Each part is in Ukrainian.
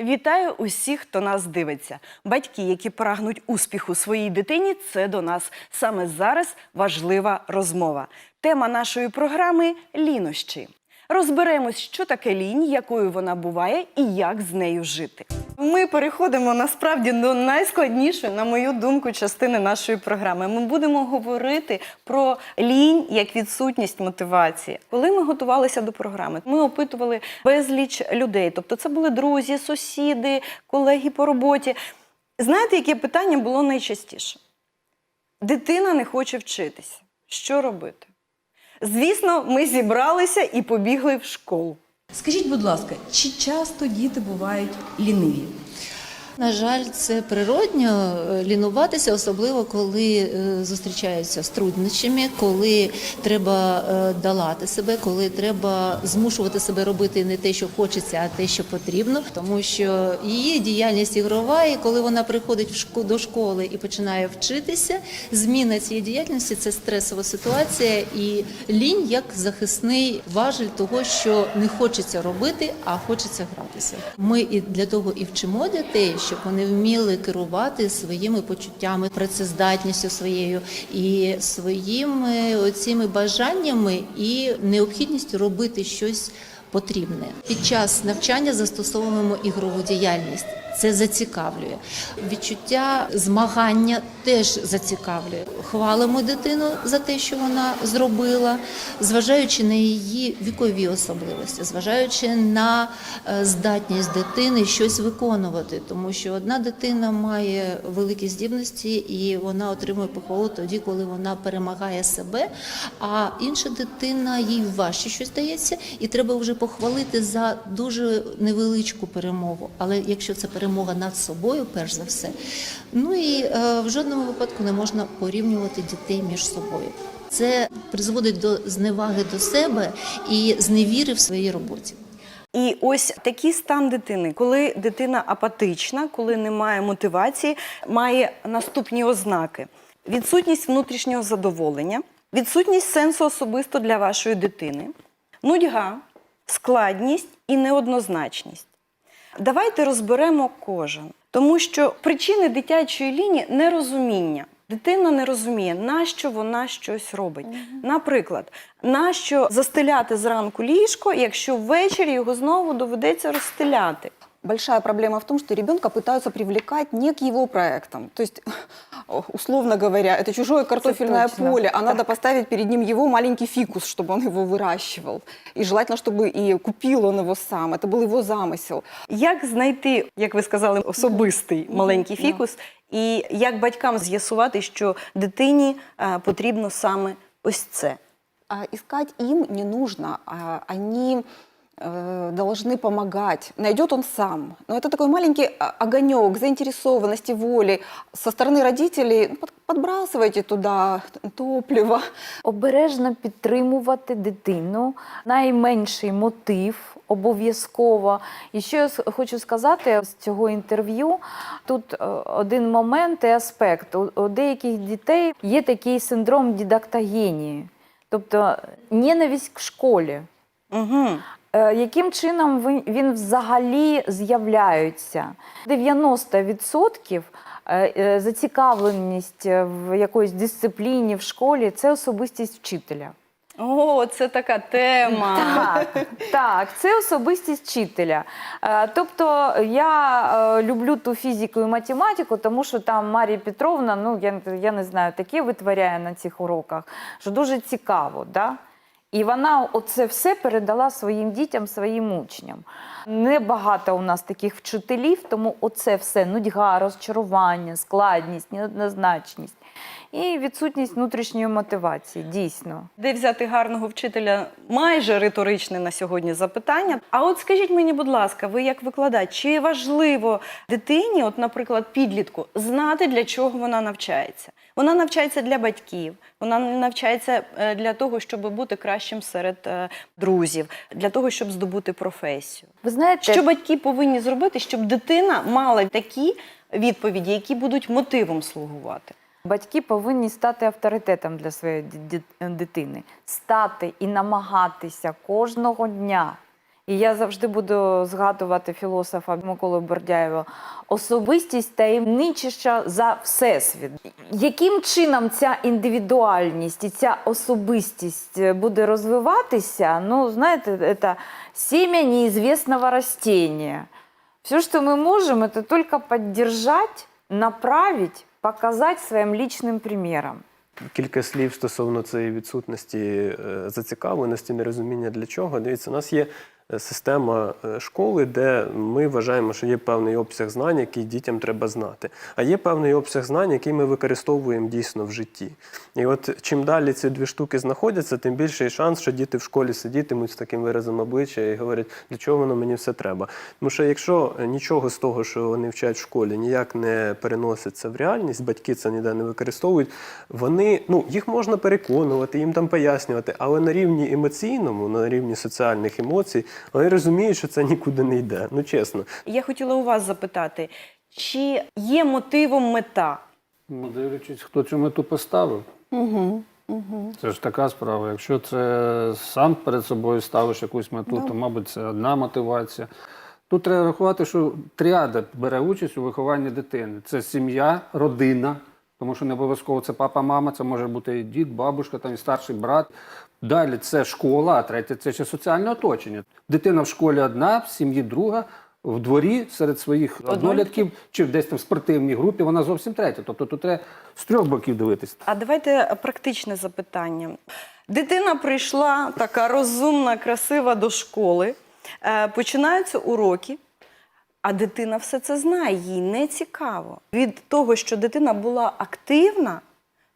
Вітаю усіх, хто нас дивиться. Батьки, які прагнуть успіху своїй дитині, це до нас саме зараз важлива розмова. Тема нашої програми лінощі. Розберемось, що таке лінь, якою вона буває і як з нею жити. Ми переходимо насправді до найскладнішої, на мою думку, частини нашої програми. Ми будемо говорити про лінь як відсутність мотивації. Коли ми готувалися до програми, ми опитували безліч людей. Тобто, це були друзі, сусіди, колеги по роботі. Знаєте, яке питання було найчастіше? Дитина не хоче вчитися. Що робити? Звісно, ми зібралися і побігли в школу. Скажіть, будь ласка, чи часто діти бувають ліниві? На жаль, це природньо е, лінуватися, особливо коли е, зустрічаються з труднощами, коли треба е, долати себе, коли треба змушувати себе робити не те, що хочеться, а те, що потрібно. Тому що її діяльність ігрова, і коли вона приходить до школи і починає вчитися, зміна цієї діяльності це стресова ситуація, і лінь як захисний важель того, що не хочеться робити, а хочеться гратися. Ми і для того і вчимо дітей, щоб вони вміли керувати своїми почуттями, працездатністю своєю і своїми оціми бажаннями і необхідністю робити щось потрібне. Під час навчання застосовуємо ігрову діяльність. Це зацікавлює. Відчуття змагання теж зацікавлює. Хвалимо дитину за те, що вона зробила, зважаючи на її вікові особливості, зважаючи на е, здатність дитини щось виконувати, тому що одна дитина має великі здібності і вона отримує похвалу тоді, коли вона перемагає себе, а інша дитина їй важче щось дається, і треба вже похвалити за дуже невеличку перемогу. Але якщо це над собою, перш за все, ну і е, в жодному випадку не можна порівнювати дітей між собою. Це призводить до зневаги до себе і зневіри в своїй роботі. І ось такий стан дитини, коли дитина апатична, коли немає мотивації, має наступні ознаки: відсутність внутрішнього задоволення, відсутність сенсу особисто для вашої дитини, нудьга, складність і неоднозначність. Давайте розберемо кожен, тому що причини дитячої лінії нерозуміння. Дитина не розуміє, нащо вона щось робить. Наприклад, нащо застеляти зранку ліжко, якщо ввечері його знову доведеться розстеляти Большая проблема в том, что ребенка пытаются привлекать не к его проектам. То есть, условно говоря, это чужое картофельное точно. поле, а надо поставить перед ним его маленький фикус, чтобы он его выращивал. И желательно, чтобы и купил он его сам. Это был его замысел. Як знайти, як ви сказали, особистий маленький фікус, і як батькам з'ясувати, що дитині е, потрібно саме ось це? А искать им не нужно. А они э, должны помогать. Найдет он сам. Но это такой маленький а, огонек заинтересованности, воли. Со стороны родителей ну, под- подбрасывайте туда топливо. Обережно підтримувати дитину, найменший мотив обов'язково. І що я с- хочу сказати з цього інтерв'ю, тут е, один момент і аспект. У, у деяких дітей є такий синдром дидактогенії, тобто ненависть к школі. Угу. Е, Яким чином він, взагалі з'являється? 90% е, е, зацікавленість в якоїсь дисципліні в школі це особистість вчителя. О, це така тема. Так, так, це особистість вчителя. Тобто я люблю ту фізику і математику, тому що там Марія Петровна, ну я, я не знаю, таке витворяє на цих уроках, що дуже цікаво. Да? І вона оце все передала своїм дітям, своїм учням. Небагато у нас таких вчителів, тому оце все нудьга, розчарування, складність, неоднозначність і відсутність внутрішньої мотивації. Дійсно. Де взяти гарного вчителя майже риторичне на сьогодні запитання. А от скажіть мені, будь ласка, ви як викладач, чи важливо дитині, от, наприклад, підлітку, знати, для чого вона навчається? Вона навчається для батьків, вона навчається е, для того, щоб бути кращим серед е, друзів, для того, щоб здобути професію. Ви знаєте, Що батьки повинні зробити, щоб дитина мала такі відповіді, які будуть мотивом слугувати? Батьки повинні стати авторитетом для своєї дитини, стати і намагатися кожного дня І я завжди буду згадувати філософа Миколи Бердяєва особистість таємничіша за всесвіт. Яким чином ця індивідуальність і ця особистість буде розвиватися? Ну, знаєте, це семя неізвісного растения. Все, что мы можем, это только поддержать, направить, показать своїм личним приміром. Кілька слів стосовно цієї відсутності е, зацікавленості, нерозуміння для чого. Дивіться, у нас є система е, школи, де ми вважаємо, що є певний обсяг знань, який дітям треба знати. А є певний обсяг знань, який ми використовуємо дійсно в житті. І от чим далі ці дві штуки знаходяться, тим більший шанс, що діти в школі сидітимуть з таким виразом обличчя і говорять, для чого воно мені все треба. Тому що якщо е, нічого з того, що вони вчать в школі, ніяк не переноситься в реальність, батьки це ніде не використовують, вони ну їх можна переконувати, їм там пояснювати, але на рівні емоційному, на рівні соціальних емоцій, вони розуміють, що це нікуди не йде. Ну чесно. Я хотіла у вас запитати, чи є мотивом мета? Ну, дивлячись, хто цю мету поставив. Угу. Угу. Це ж така справа. Якщо це сам перед собою ставиш якусь мету, то, мабуть, це одна мотивація. Тут треба рахувати, що тріада бере участь у вихованні дитини. Це сім'я, родина, тому що не обов'язково це папа, мама, це може бути і дід, бабушка, там, і старший брат. Далі це школа, а третє це ще соціальне оточення. Дитина в школі одна, в сім'ї друга, в дворі серед своїх однолітків чи десь там в спортивній групі вона зовсім третя. Тобто тут треба з трьох боків дивитись. А давайте практичне запитання. Дитина прийшла така розумна, красива до школи. Е, Починаються уроки, а дитина все це знає, їй не цікаво. Від того, що дитина була активна,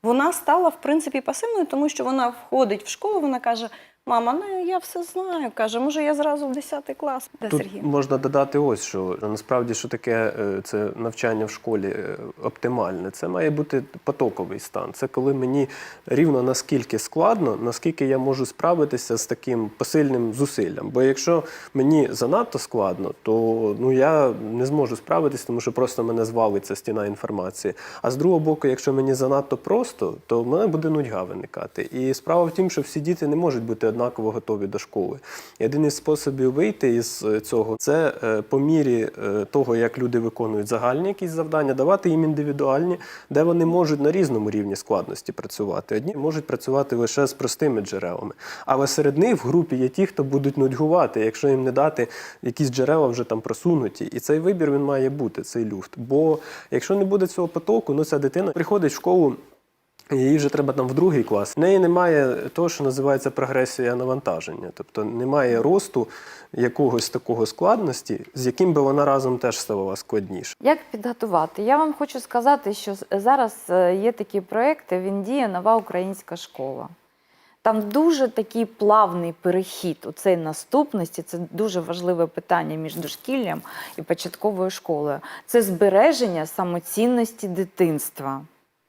вона стала в принципі пасивною, тому що вона входить в школу, вона каже: Мама, ну я все знаю. каже, може, я зразу в 10 клас. Де Тут Сергій? можна додати ось що насправді що таке е, це навчання в школі е, оптимальне. Це має бути потоковий стан. Це коли мені рівно наскільки складно, наскільки я можу справитися з таким посильним зусиллям. Бо якщо мені занадто складно, то ну я не зможу справитися, тому що просто мене звалиться стіна інформації. А з другого боку, якщо мені занадто просто, то в мене буде нудьга виникати. І справа в тім, що всі діти не можуть бути однаково готові до школи. І один із способів вийти із е, цього це е, по мірі е, того, як люди виконують загальні якісь завдання, давати їм індивідуальні, де вони можуть на різному рівні складності працювати. Одні можуть працювати лише з простими джерелами, але серед них в групі є ті, хто будуть нудьгувати, якщо їм не дати якісь джерела вже там просунуті. І цей вибір він має бути, цей люфт. Бо якщо не буде цього потоку, ну ця дитина приходить в школу. Їй вже треба там в другий клас. В неї немає того, що називається прогресія навантаження, тобто немає росту якогось такого складності, з яким би вона разом теж ставала складніше. Як підготувати? Я вам хочу сказати, що зараз е, є такі проекти, він діє нова українська школа. Там дуже такий плавний перехід у цей наступності. Це дуже важливе питання між дошкіллям і початковою школою. Це збереження самоцінності дитинства.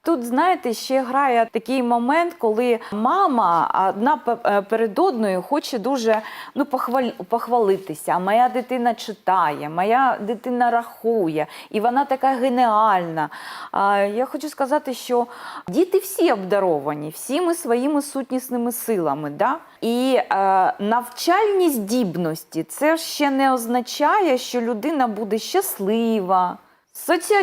Тут, знаєте, ще грає такий момент, коли мама одна е, перед одною хоче дуже ну, похвал- похвалитися. Моя дитина читає, моя дитина рахує, і вона така геніальна. Я хочу сказати, що діти всі обдаровані, всіми своїми сутнісними силами. Да? І е, навчальні здібності це ще не означає, що людина буде щаслива.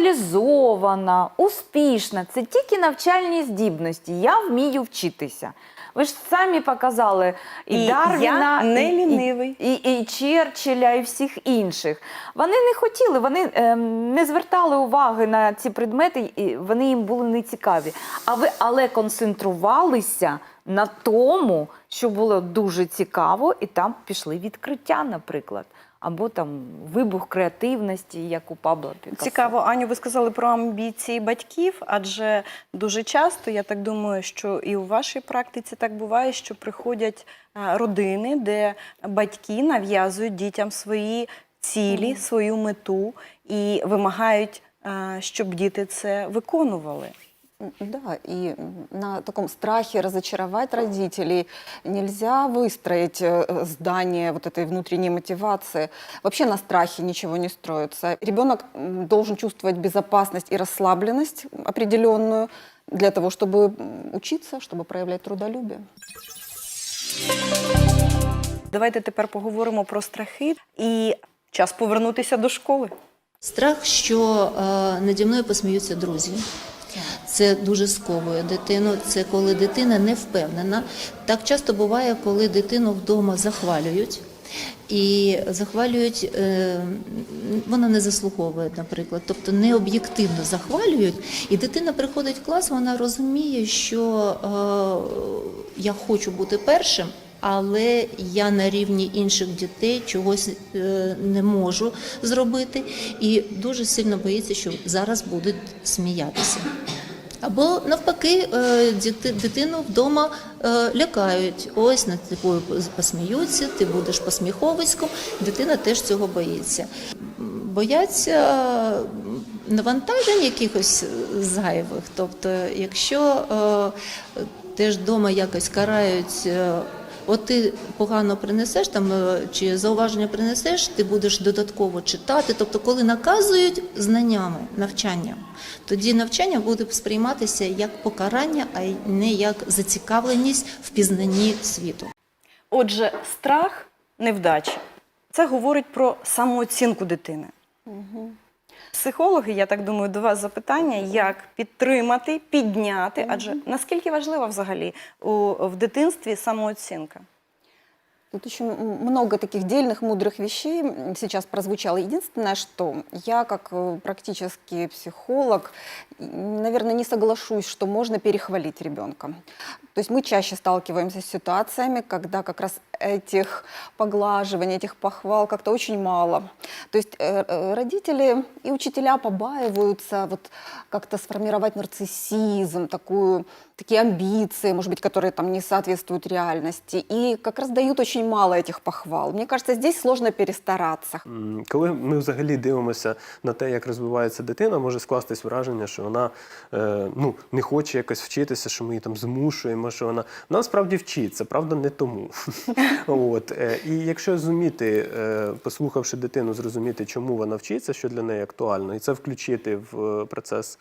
Соціалізована, успішна це тільки навчальні здібності. Я вмію вчитися. Ви ж самі показали і, І Дарвіна, я не і- і- і, і Черчилля, і всіх інших. Вони не хотіли, вони ем, не звертали уваги на ці предмети, і вони їм були не цікаві. А ви, але концентрувалися на тому, що було дуже цікаво, і там пішли відкриття, наприклад. Або там вибух креативності, як у Пабло Пікассо. Цікаво, Аню, ви сказали про амбіції батьків, адже дуже часто, я так думаю, що і у вашій практиці так буває, що приходять е, родини, де батьки нав'язують дітям свої цілі, свою мету і вимагають, е, щоб діти це виконували. Да, и на таком страхе разочаровать родителей нельзя выстроить э, здание вот этой внутренней мотивации. Вообще на страхе ничего не строится. Ребенок м, должен чувствовать безопасность и расслабленность определенную для того, чтобы м, учиться, чтобы проявлять трудолюбие. Давайте тепер поговоримо про страхи і час повернутися до школи. Страх, що е, наді мною посміються друзі. Це дуже сковує дитину. Це коли дитина не впевнена. Так часто буває, коли дитину вдома захвалюють. І захвалюють, е, вона не заслуговує, наприклад, тобто не об'єктивно захвалюють, і дитина приходить в клас, вона розуміє, що е, я хочу бути першим, але я на рівні інших дітей чогось е, не можу зробити, і дуже сильно боїться, що зараз будуть сміятися. Або навпаки, е, дитину вдома е, лякають. Ось над тобою посміються, ти будеш посміховиськом. Дитина теж цього боїться. Бояться навантажень якихось зайвих. Тобто, якщо е, теж вдома якось карають. От ти погано принесеш там е, чи зауваження принесеш, ти будеш додатково читати. Тобто, коли наказують знаннями, навчанням, тоді навчання буде сприйматися як покарання, а не як зацікавленість в пізнанні світу. Отже, страх невдачі. Це говорить про самооцінку дитини. Психологи, я так думаю, до вас запитання, як підтримати, підняти, адже наскільки важлива взагалі у, в дитинстві самооцінка? Тут м- много таких дельных, мудрых вещей сейчас прозвучало. Единственное, что я, как э, практический психолог, наверное, не соглашусь, что можно перехвалить ребенка. То есть мы чаще сталкиваемся с ситуациями, когда как раз этих поглаживаний, этих похвал как-то очень мало. То есть э, э, родители и учителя побаиваются вот как-то сформировать нарциссизм, такую, такие амбиции, может быть, которые там не соответствуют реальности, и как раз дают очень мало этих похвал. Мне кажется, здесь сложно перестараться. М, Коли ми взагалі дивимося на те, як розвивається дитина, може скластись враження, що вона е, ну, не хоче якось вчитися, що ми її там змушуємо, що вона вона справді вчиться, правда, не тому. От. е, І якщо зуміти, е, послухавши дитину, зрозуміти, чому вона вчиться, що для неї актуально, і це включити в процес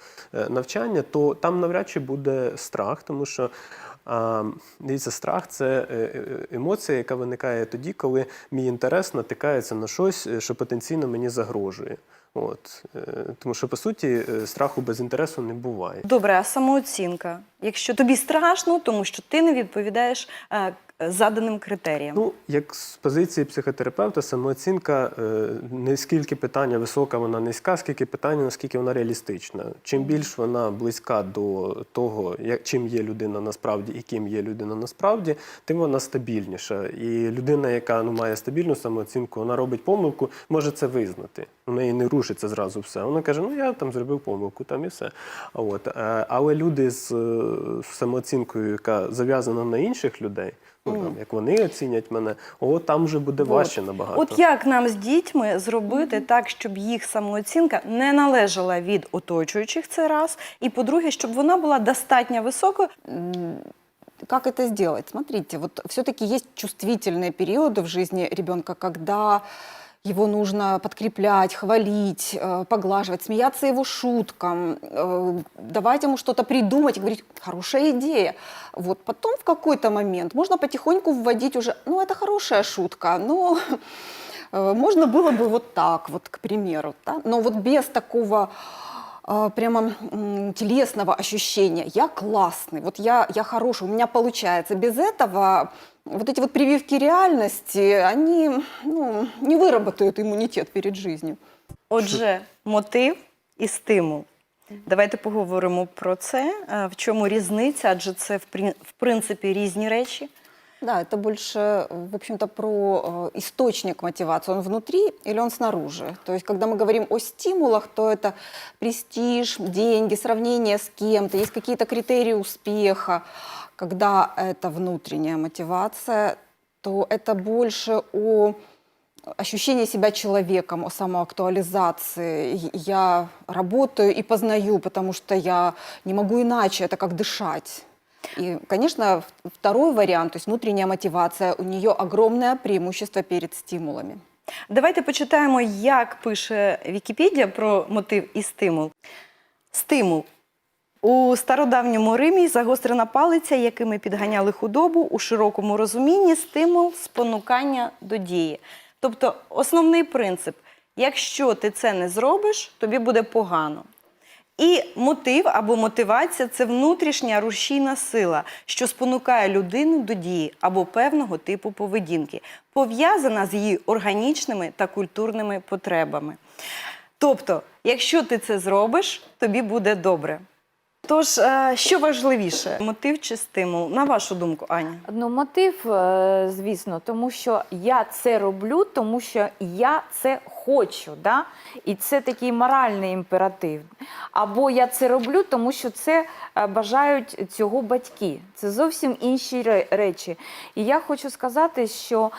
навчання, то там навряд чи буде страх, тому що. Дивіться, страх це е, е, емоція, яка виникає тоді, коли мій інтерес натикається на щось, е, що потенційно мені загрожує. От. Тому що, по суті, страху без інтересу не буває. Добре, а самооцінка. Якщо тобі страшно, тому що ти не відповідаєш заданим критеріям. Ну, як з позиції психотерапевта, самооцінка е, не скільки питання висока, вона низька, скільки питання, наскільки вона реалістична. Чим більш вона близька до того, як, чим є людина насправді і ким є людина насправді, тим вона стабільніша. І людина, яка ну, має стабільну самооцінку, вона робить помилку, може це визнати. У неї не рушиться зразу все. Вона каже: ну я там зробив помилку, там і все. От. е, Але люди з е, самооцінкою, яка зав'язана на інших людей, ну, там, як вони оцінять мене, о, там вже буде важче набагато. От як нам з дітьми зробити так, щоб їх самооцінка не належала від оточуючих це раз, і по-друге, щоб вона була достатньо високою. М, Как это сделать? Смотрите, вот все-таки есть чувствительные периоды в жизни ребенка, когда его нужно подкреплять, хвалить, э, поглаживать, смеяться его шуткам, э, давать ему что-то придумать и говорить, хорошая идея. Вот потом в какой-то момент можно потихоньку вводить уже, ну это хорошая шутка, но э, можно было бы вот так, вот, к примеру, да? но вот без такого прямо телесного ощущения. Я классный, вот я, я хороший, у меня получается. Без этого вот эти вот прививки реальности, они ну, не выработают иммунитет перед жизнью. Отже, мотив і стимул. Давайте поговоримо про це. Е, В чому різниця? Адже це в прин- в принципі різні речі. Да, это больше, э, в общем-то, про э, источник мотивации. Он внутри или он снаружи? То есть, когда мы говорим о стимулах, то это престиж, деньги, сравнение с кем-то, есть какие-то критерии успеха. Когда это внутренняя мотивация, то это больше о ощущении себя человеком, о самоактуализации. И Я работаю и познаю, потому что я не могу иначе, это как дышать. И, конечно, в- второй вариант, то есть внутренняя мотивация, у нее огромное преимущество перед стимулами. Давайте почитаємо, як пише Вікіпедія про мотив і стимул. Стимул У стародавньому Римі загострена палиця, якими підганяли худобу у широкому розумінні стимул спонукання до дії. Тобто основний принцип: якщо ти це не зробиш, тобі буде погано. І мотив або мотивація це внутрішня рушійна сила, що спонукає людину до дії або певного типу поведінки, пов'язана з її органічними та культурними потребами. Тобто, якщо ти це зробиш, тобі буде добре. Тож, е, що важливіше, мотив чи стимул? На вашу думку, Аня? Ну, мотив, е, звісно, тому що я це роблю, тому що я це хочу. Да? І це такий моральний імператив. Або я це роблю, тому що це е, бажають цього батьки. Це зовсім інші речі. І я хочу сказати, що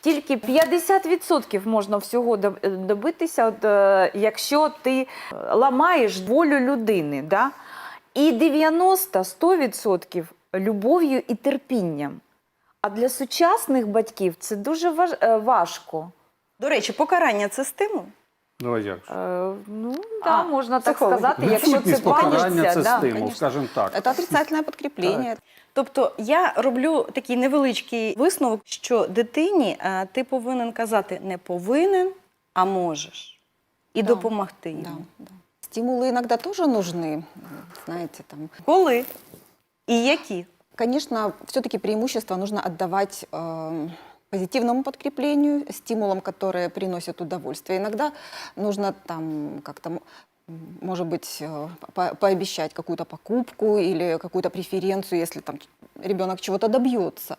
тільки 50% можна всього добитися, от, е, якщо ти ламаєш волю людини. Да? І 90-100% любов'ю і терпінням. А для сучасних батьків це дуже важ- е, важко. До речі, покарання це стимул. Ну, а як же? Е, ну, да, А, можна так сказати, якщо це Відсутність покарання палиться. це Да. стимул, скажімо так. Это отрицательное подкрепление. Тобто я роблю такий невеличкий висновок, що дитині е, ти повинен казати не повинен, а можеш. І Да, допомогти Да, йому. да. Стимулы иногда тоже нужны, знаете, там. Коли і які? Конечно, все-таки преимущество нужно отдавать эм, позитивному подкреплению, стимулам, которые приносят удовольствие. Иногда нужно там как-то, м, может быть, э, по- пообещать какую-то покупку или какую-то преференцию, если там ребенок чего-то добьется.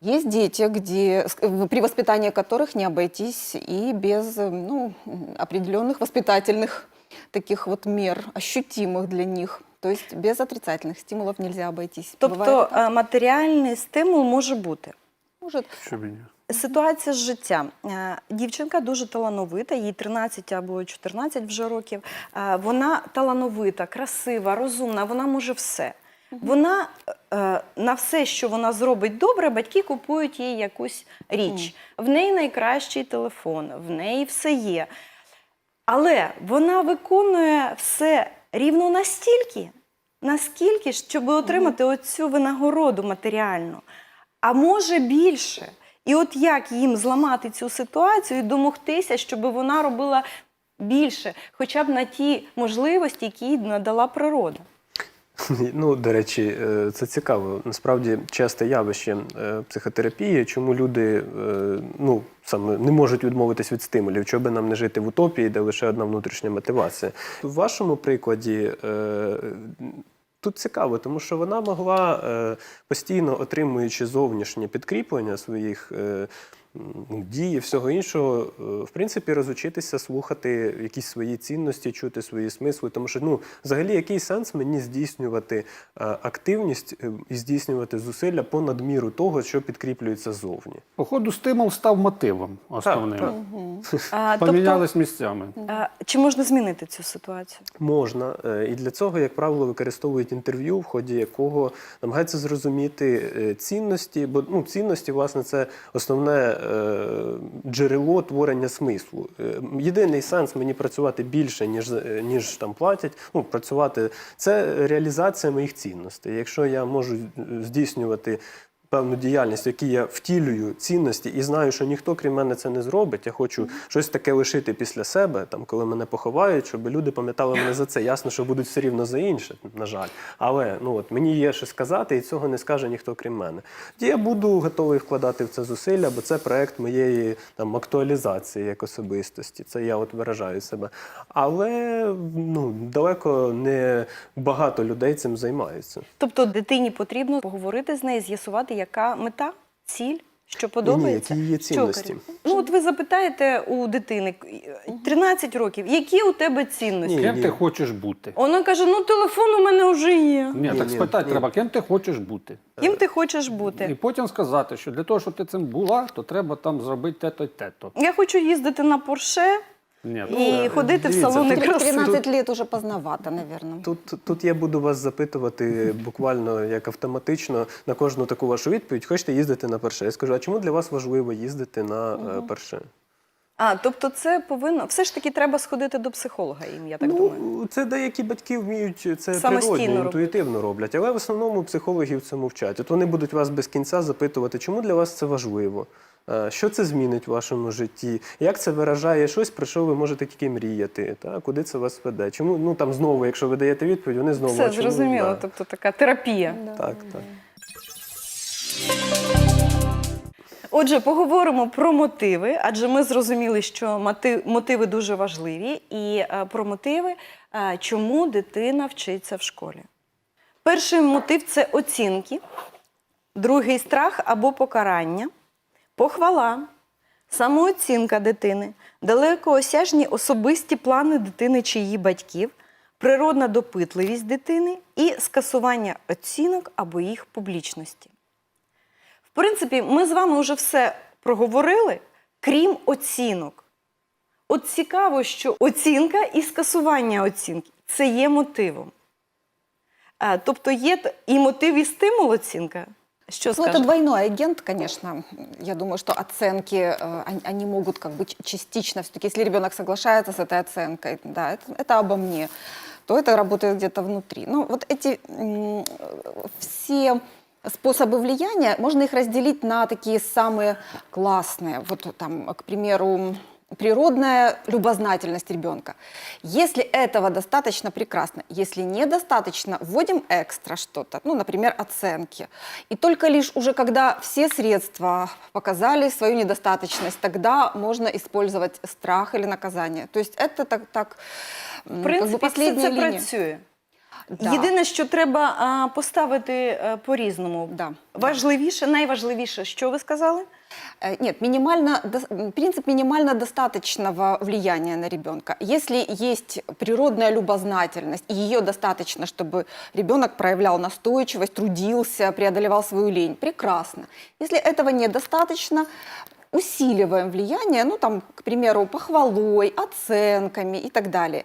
Есть дети, где, при воспитании которых не обойтись и без э, ну, определенных воспитательных таких вот мер, ощутимых для них. То есть без отрицательных стимулов нельзя обойтись. Бывает Тобто это? е, матеріальний стимул може бути. Может, Що мені? Ситуація з життя. Е, Дівчинка дуже талановита, їй 13 або 14 вже років. Е, Вона талановита, красива, розумна, вона може все. Вона е, на все, що вона зробить добре, батьки купують їй якусь річ. В неї найкращий телефон, в неї все є. Але вона виконує все рівно настільки, наскільки, щоб отримати оцю винагороду матеріальну. А може більше. І от як їм зламати цю ситуацію і домогтися, щоб вона робила більше, хоча б на ті можливості, які їй надала природа. Ну, до речі, е, це цікаво. Насправді часте явище е, психотерапії, чому люди е, ну, саме не можуть відмовитись від стимулів, чого би нам не жити в утопії, де лише одна внутрішня мотивація. В вашому прикладі. Е, Тут цікаво, тому що вона могла е, постійно отримуючи зовнішнє підкріплення своїх і всього іншого, е, в принципі, розучитися слухати якісь свої цінності, чути свої смисли. Тому що ну, взагалі, який сенс мені здійснювати е, активність е, і здійснювати зусилля понад міру того, що підкріплюється ззовні. Походу, стимул став мотивом основним. так. А, Помінялись місцями. Тобто, чи можна змінити цю ситуацію? Можна. І для цього, як правило, використовують інтерв'ю, в ході якого намагаються зрозуміти цінності, бо ну, цінності, власне, це основне джерело творення смислу. Е, Єдиний сенс мені працювати більше, ніж, е, ніж там платять. Ну, працювати це реалізація моїх цінностей. Якщо я можу е, здійснювати. Певну діяльність, в якій я втілюю цінності і знаю, що ніхто крім мене це не зробить. Я хочу щось таке лишити після себе, там коли мене поховають, щоб люди пам'ятали мене за це. Ясно, що будуть все рівно за інше, на жаль. Але ну от мені є що сказати, і цього не скаже ніхто крім мене. Тоді я буду готовий вкладати в це зусилля, бо це проект моєї там актуалізації як особистості. Це я от виражаю себе. Але ну далеко не багато людей цим займаються. Тобто дитині потрібно поговорити з нею, з'ясувати, яка мета, ціль, що подобається. які її Що, цінності? Карін? Ну, от ви запитаєте у дитини 13 років, які у тебе цінності? Ні. Ким ти хочеш бути? Вона каже: ну телефон у мене вже є. Ні, так ні, спитати ні. треба, ким ти хочеш бути. Ким ти хочеш І бути? потім сказати, що для того, щоб ти цим була, то треба там зробити те-то й те-то. Я хочу їздити на Порше Ні, і це- ходити в дивіться, салони тут- краси. 13 лет уже поздновато, наверное. Тут, тут я буду вас запитувати буквально як автоматично на кожну таку вашу відповідь. Хочете їздити на перше? Я скажу, а чому для вас важливо їздити на е, перше? А, тобто це повинно все ж таки треба сходити до психолога їм, я так думаю. Ну, це деякі батьки вміють це Самостійно інтуїтивно роблять, але в основному психологи в це мовчать. От вони будуть вас без кінця запитувати, чому для вас це важливо, Е, що це змінить в вашому житті, як це виражає щось, про що ви можете тільки мріяти, та? куди це вас веде. Чому ну там знову, якщо ви даєте відповідь, вони знову Все «А чому?» зрозуміло, Да. тобто така терапія. Так, так. Отже, поговоримо про мотиви, адже ми зрозуміли, що мотиви дуже важливі, і е, про мотиви, е, чому дитина вчиться в школі. Перший мотив це оцінки, другий страх або покарання, похвала, самооцінка дитини, далекоосяжні особисті плани дитини чи її батьків, природна допитливість дитини і скасування оцінок або їх публічності. В принципі, ми з вами вже все проговорили, крім оцінок. От цікаво, що оцінка і скасування оцінки це є мотивом. Тобто є і мотив, і стимул оцінка. Що Ну, это двойной агент, конечно. Я думаю, что оценки, э, они, могут как бы частично, все-таки если ребенок соглашается с этой оценкой, да, это, это обо мне, то это работает где-то внутри. Ну, вот эти все способы влияния, можно их разделить на такие самые классные. Вот там, к примеру, природная любознательность ребенка. Если этого достаточно, прекрасно. Если недостаточно, вводим экстра что-то, ну, например, оценки. И только лишь уже когда все средства показали свою недостаточность, тогда можно использовать страх или наказание. То есть это так, так В как бы последняя линия. працює. Да. Єдине, що треба а, поставити е, по-різному. Да. Важливіше, найважливіше, що ви сказали? Э, Нет, минимально, дос- м, принцип минимально достаточного влияния на ребенка. Если есть природная любознательность, и ее достаточно, чтобы ребенок проявлял настойчивость, трудился, преодолевал свою лень, прекрасно. Если этого недостаточно, усиливаем влияние, ну там, к примеру, похвалой, оценками и так далее.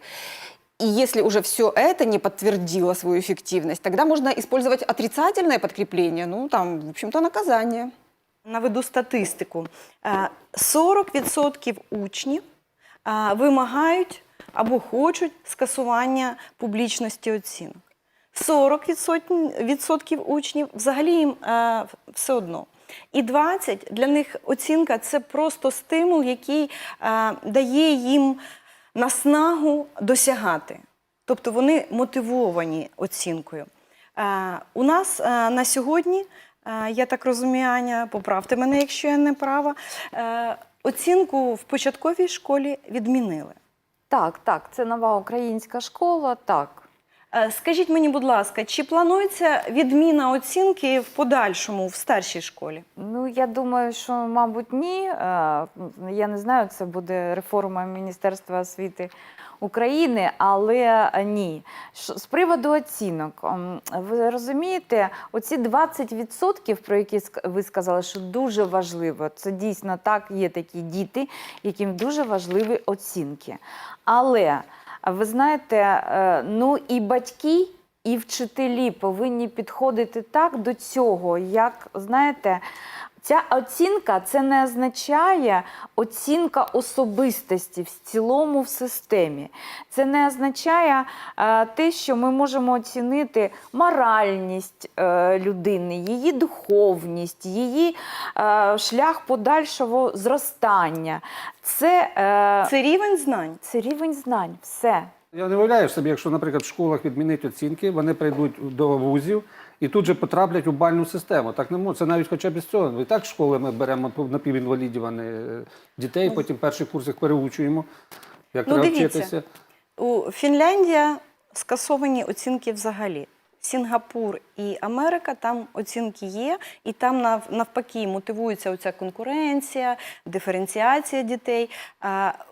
И если уже все это не подтвердило свою эффективность, тогда можно использовать отрицательное подкрепление, ну там, в общем-то, наказание. Наведу статистику. Е, 40% учнів е, вимагають або хочуть скасування публічності оцінок. 40% відсотків учнів взагалі їм е, все одно. І 20 для них оцінка це просто стимул, який е, дає їм наснагу досягати. Тобто вони мотивовані оцінкою. Е, у нас е, на сьогодні, е, я так розумію, Аня, поправте мене, якщо я не права, оцінку в початковій школі відмінили. Так, так, це нова українська школа, так. Е, Скажіть мені, будь ласка, чи планується відміна оцінки в подальшому в старшій школі? Ну, я думаю, що, мабуть, ні. Е, Я не знаю, це буде реформа Міністерства освіти України, але е, ні. З приводу оцінок, ви розумієте, оці 20%, про які ви сказали, що дуже важливо, це дійсно так, є такі діти, яким дуже важливі оцінки. Але ви знаєте, е, ну і батьки. І вчителі повинні підходити так до цього, як знаєте, ця оцінка це не означає оцінка особистості в цілому в системі. Це не означає е, те, що ми можемо оцінити моральність е, людини, її духовність, її е, шлях подальшого зростання. Це, е, Це рівень знань. це рівень знань. Все. Я не уявляю собі, якщо, наприклад, в школах відмінить оцінки, вони прийдуть до вузів і тут же потраплять у бальну систему. Так не можна. Це навіть хоча б з цього. І так школи ми беремо напівінвалідів, а не е, дітей, потім перший курс їх переучуємо, як Ну, треба дивіться. вчитися. У Фінляндія скасовані оцінки взагалі. Сінгапур і Америка там оцінки є, і там нав- навпаки мотивується оця конкуренція, диференціація дітей.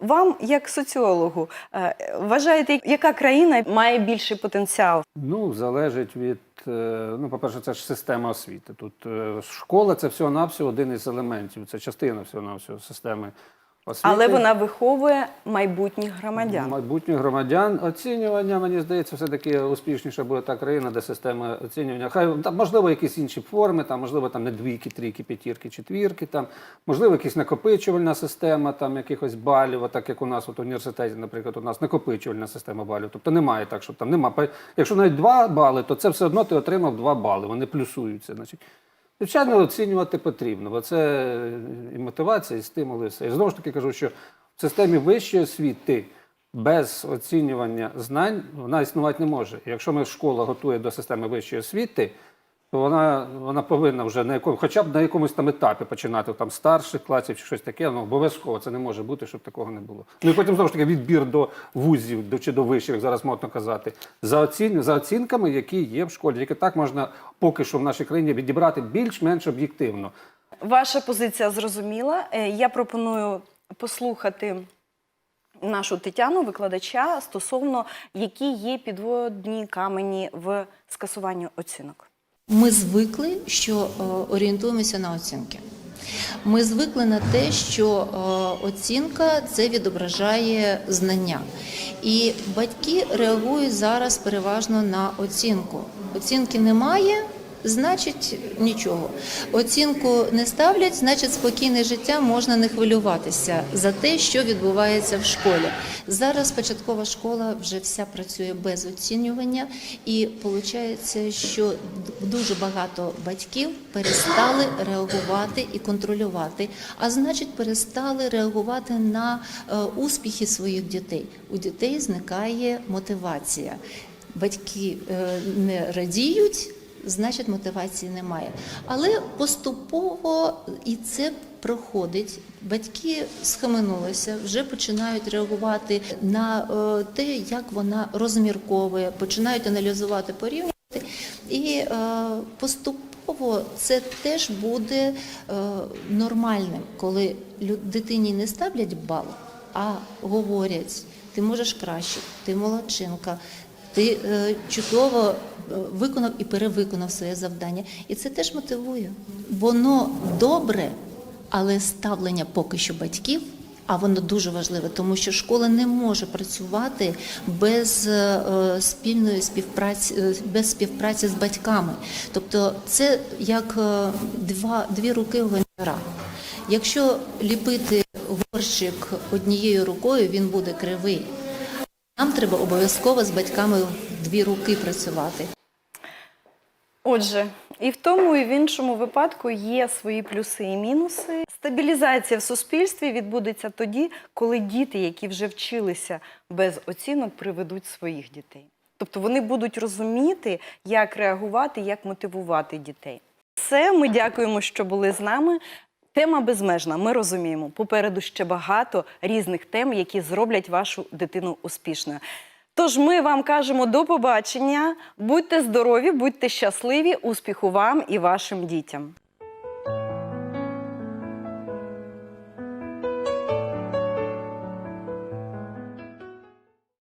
Вам, як соціологу, е, вважаєте, яка країна має більший потенціал? Ну, залежить від, е, ну, по-перше, це ж система освіти. Тут е, школа це всього-навсього один із елементів, це частина всього-навсього системи освіти. Але вона виховує майбутніх громадян. Майбутніх громадян оцінювання, мені здається, все-таки успішніша буде та країна, де система оцінювання. Хай там, можливо, якісь інші форми, там, можливо, там не двійки, трійки, п'ятірки, четвірки, там, можливо, якась накопичувальна система там, якихось балів, так як у нас от, в університеті, наприклад, у нас накопичувальна система балів. Тобто немає так, що там немає. Якщо навіть два бали, то це все одно ти отримав два бали, вони плюсуються. Значить. Звичайно, оцінювати потрібно, бо це і мотивація, і стимули. все. І знову ж таки кажу, що в системі вищої освіти без оцінювання знань вона існувати не може. Якщо ми школа готує до системи вищої освіти, вона, вона повинна вже на якому, хоча б на якомусь там етапі починати там старших класів чи щось таке. Ну обов'язково це не може бути, щоб такого не було. Ну і потім знову ж таки відбір до вузів до чи до вишів, як зараз модно казати, за оцін, за оцінками, які є в школі. Які так можна поки що в нашій країні відібрати більш-менш об'єктивно. Ваша позиція зрозуміла. Е, Я пропоную послухати нашу Тетяну, викладача, стосовно які є підводні камені в скасуванні оцінок. Ми звикли, що е, орієнтуємося на оцінки. Ми звикли на те, що е, оцінка це відображає знання. І батьки реагують зараз переважно на оцінку. Оцінки немає. Значить, нічого. Оцінку не ставлять, значить, спокійне життя можна не хвилюватися за те, що відбувається в школі. Зараз початкова школа вже вся працює без оцінювання, і виходить, що дуже багато батьків перестали реагувати і контролювати, а значить, перестали реагувати на е, успіхи своїх дітей. У дітей зникає мотивація. Батьки е, не радіють значить мотивації немає. Але поступово і це проходить. Батьки схаменулися, вже починають реагувати на е, те, як вона розмірковує, починають аналізувати, порівнювати, і е, поступово це теж буде е, нормальним, коли дитині не ставлять бал, а говорять: ти можеш краще, ти молодчинка. Ти е, чудово е, виконав і перевиконав своє завдання. І це теж мотивує. Воно добре, але ставлення поки що батьків, а воно дуже важливе, тому що школа не може працювати без е, спільної співпраці, без співпраці з батьками. Тобто, це як два, дві руки гончара. Якщо ліпити горщик однією рукою, він буде кривий. Нам треба обов'язково з батьками дві руки працювати. Отже, і в тому, і в іншому випадку є свої плюси і мінуси. Стабілізація в суспільстві відбудеться тоді, коли діти, які вже вчилися без оцінок, приведуть своїх дітей. Тобто вони будуть розуміти, як реагувати, як мотивувати дітей. Все, ми дякуємо, що були з нами. Тема безмежна. Ми розуміємо. Попереду ще багато різних тем, які зроблять вашу дитину успішною. Тож ми вам кажемо до побачення. Будьте здорові, будьте щасливі, успіху вам і вашим дітям.